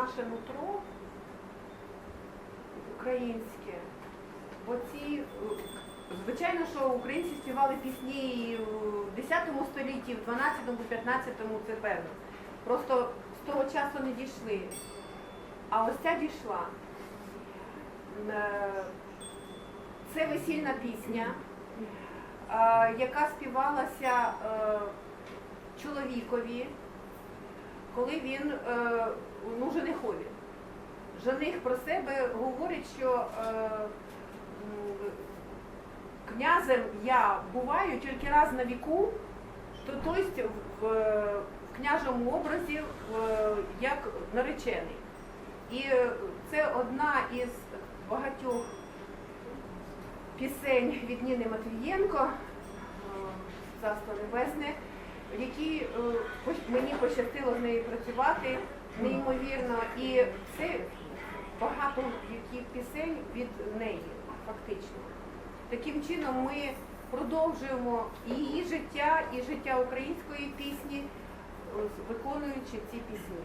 наше нутро українське. Бо ці, е, звичайно, що українці співали пісні в 10 столітті, в 12-му, 15-му, це певно. Просто з того часу не дійшли. А ось ця дійшла. Е, Це весільна пісня, е, яка співалася чоловікові, коли він е, ну, женихові. Жених про себе говорить, що е, князем я буваю тільки раз на віку, то тобто в, в княжому образі як наречений. І це одна із багатьох пісень від Ніни Матвієнко е, Царство Небесне, в якій е, мені пощастило з нею працювати неймовірно. І це багато яких пісень від неї, фактично. Таким чином ми продовжуємо її життя, і життя української пісні, е, виконуючи ці пісні.